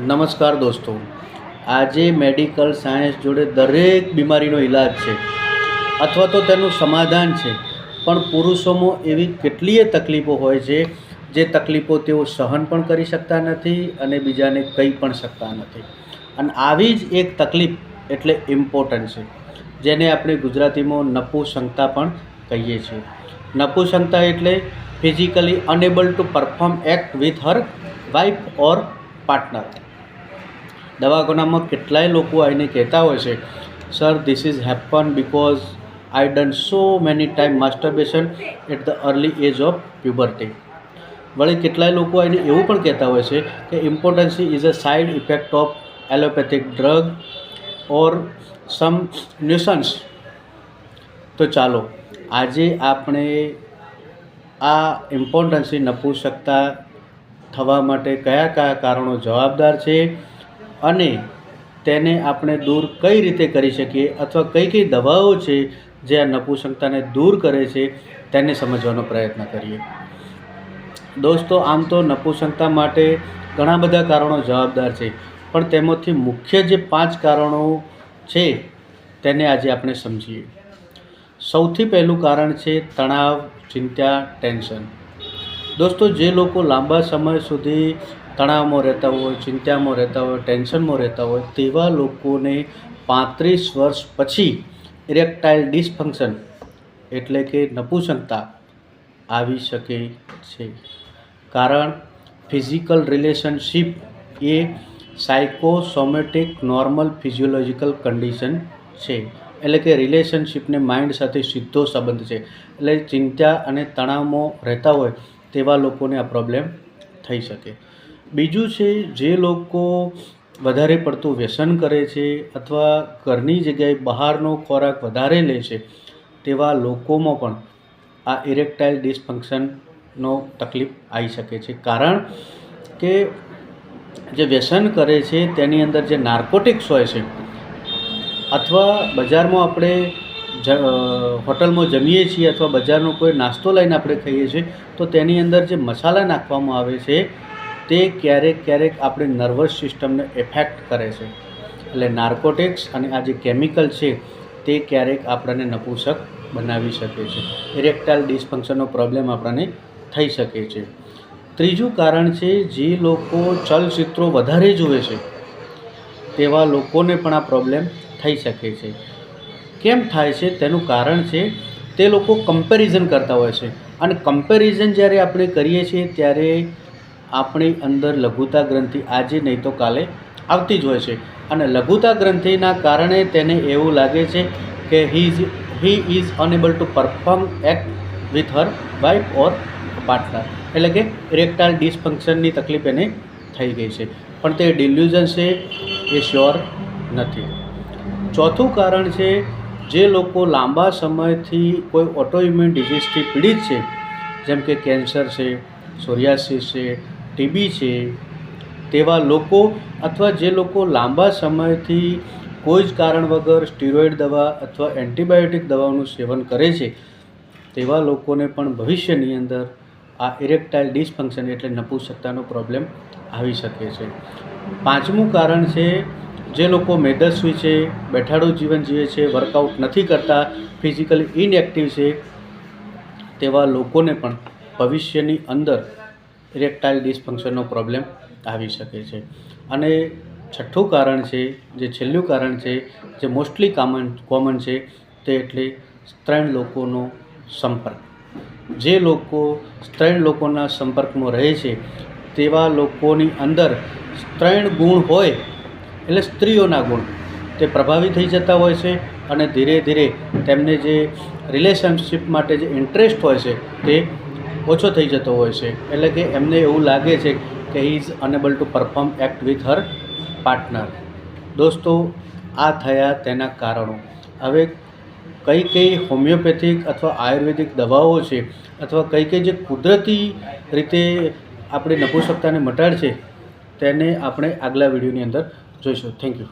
નમસ્કાર દોસ્તો. આજે મેડિકલ સાયન્સ જોડે દરેક બીમારીનો ઈલાજ છે. અથવા તો તેનું સમાધાન છે. પણ પુરુષોમાં એવી કેટલીય તકલીફો હોય છે, જે તકલીફો તેઓ સહન પણ કરી શકતા નથી અને બીજાને કહી પણ શકતા નથી. અને આવી જ એક તકલીફ એટલે ઇમ્પોર્ટન્ટ છે, જેને આપણે ગુજરાતીમાં નપુસંગતા પણ કહીએ છીએ. નપુસંગતા એટલે physically unable to perform act with her wife or partner દવાખાનામાં કેટલાય લોકો આવીને કહેતા હોય છે sir this is happen because I done so many time masturbation at the early age of puberty વળી કેટલાય લોકો આવીને એવું પણ કહેતા હોય છે કે impotency is a side effect of allopathic drug or some nuisance તો ચાલો, આજે આપણે આ ઇમ્પોર્ટન્સી નપુંસકતા થવા માટે કયા કયા કારણો જવાબદાર છે અને તેને આપણે દૂર કઈ રીતે કરી શકીએ અથવા કઈ કઈ દવાઓ છે જે આ નપુંસકતાને દૂર કરે છે તેને સમજવાનો પ્રયત્ન કરીએ. દોસ્તો, આમ તો નપુંસકતા માટે ઘણા બધા કારણો જવાબદાર છે, પણ તેમાંથી મુખ્ય જે પાંચ કારણો છે તેને આજે આપણે સમજીએ. સૌથી પહેલું કારણ છે તણાવ, ચિંતા, ટેન્શન. દોસ્તો, જે લોકો લાંબા સમય સુધી તણાવમાં રહેતા હોય, ચિંતામાં રહેતા હોય, ટેન્શનમાં રહેતા હોય, તેવા લોકોને પાંત્રીસ વર્ષ પછી ઇરેક્ટાઇલ ડિસફંક્શન એટલે કે નપુસંકતા આવી શકે છે. કારણ ફિઝિકલ રિલેશનશીપ એ સાયકોસોમેટિક નોર્મલ ફિઝિયોલોજિકલ કન્ડિશન છે. એટલે કે રિલેશનશિપને માઇન્ડ સાથે સીધો સંબંધ છે. એટલે ચિંતા અને તણાવમાં રહેતા હોય તેવા લોકોને આ પ્રોબ્લેમ થઈ શકે. બીજું છે, જે લોકો વધારે પડતું વ્યસન કરે છે અથવા ઘરની જગ્યાએ બહારનો ખોરાક વધારે લે છે, તેવા લોકોમાં પણ આ ઇરેક્ટાઇલ ડિસફંક્શનનો તકલીફ આવી શકે છે. કારણ કે જે વ્યસન કરે છે, તેની અંદર જે નાર્કોટિક્સ હોય છે અથવા બજારમાં આપણે હોટલમાં જમીએ છીએ અથવા બજારનો કોઈ નાસ્તો લઈને આપણે ખાઈએ છીએ, તો તેની અંદર જે મસાલા નાખવામાં આવે છે તે ક્યારેક ક્યારેક આપણી નર્વસ સિસ્ટમને એફેક્ટ કરે છે. એટલે નાર્કોટિક્સ અને આ જે કેમિકલ છે, તે ક્યારેક આપણને નપુંસક બનાવી શકે છે. ઇરેક્ટાઇલ ડિસફંક્શનનો પ્રોબ્લેમ આપણને થઈ શકે છે. ત્રીજું કારણ છે, જે લોકો ચલચિત્રો વધારે જુએ છે, તેવા લોકોને પણ આ પ્રોબ્લેમ થઈ શકે છે. કેમ થાય છે? તેનું કારણ છે, તે લોકો કમ્પેરિઝન કરતા હોય છે. અને કમ્પેરિઝન જ્યારે આપણે કરીએ છીએ, ત્યારે આપણી અંદર લઘુતા ગ્રંથિ આજે નહીં તો કાલે આવતી જ હોય છે. અને લઘુતા ગ્રંથિના કારણે તેને એવું લાગે છે કે he he is unable to perform act with her wife or partner એટલે કે ઇરેક્ટાઇલ ડિસફંક્શનની તકલીફ એને થઈ ગઈ છે. પણ તે ડિલ્યુઝન છે એ શ્યોર નથી. ચોથું કારણ છે જે લોકો લાંબા સમયથી કોઈ ઓટોઇમ્યુન ડિઝીઝથી પીડિત છે, જેમ કે કેન્સર છે સોરિયાસિસ છે ટીબી છે, તેવા લોકો અથવા જે લોકો લાંબા સમયથી કોઈ જ કારણ વગર સ્ટીરોઇડ દવા અથવા એન્ટિબાયોટિક દવાઓનું સેવન કરે છે, તેવા લોકોને પણ ભવિષ્યની અંદર આ ઇરેક્ટાઇલ ડિસફંક્શન એટલે નપુંસકતાનો પ્રોબ્લેમ આવી શકે છે. પાંચમું કારણ છે, જે લોકો મેદસ્વી છે, બેઠાડું જીવન જીવે છે, વર્કઆઉટ નથી કરતા, ફિઝિકલી ઇનએક્ટિવ છે, તેવા લોકોને પણ ભવિષ્યની અંદર ઇરેક્ટાઇલ ડિસફંક્શનનો પ્રોબ્લેમ આવી શકે છે. અને છઠ્ઠું કારણ છે, જે છેલ્લું કારણ છે, જે મોસ્ટલી કોમન કોમન છે, તે એટલે ત્રણ લોકોનો સંપર્ક. જે લોકો ત્રણ લોકોના સંપર્કમાં રહે છે, તેવા લોકોની અંદર ત્રણ ગુણ હોય, એટલે સ્ત્રીઓના ગુણ, તે પ્રભાવી થઈ જતા હોય છે અને ધીરે ધીરે તેમને જે રિલેશનશિપ માટે જે ઇન્ટરેસ્ટ હોય છે, તે ઓછો થઈ જતો હોય છે. એટલે કે એમને એવું લાગે છે કે he is unable to perform act with her partner દોસ્તો, આ થયા તેના કારણો. હવે કઈ કઈ હોમિયોપેથિક અથવા આયુર્વેદિક દવાઓ છે અથવા કઈ કઈ જે કુદરતી રીતે આપણી નપુંસકતાને મટાડશે, તેને આપણે આગલા વિડીયોની અંદર જોઈશું. Thank you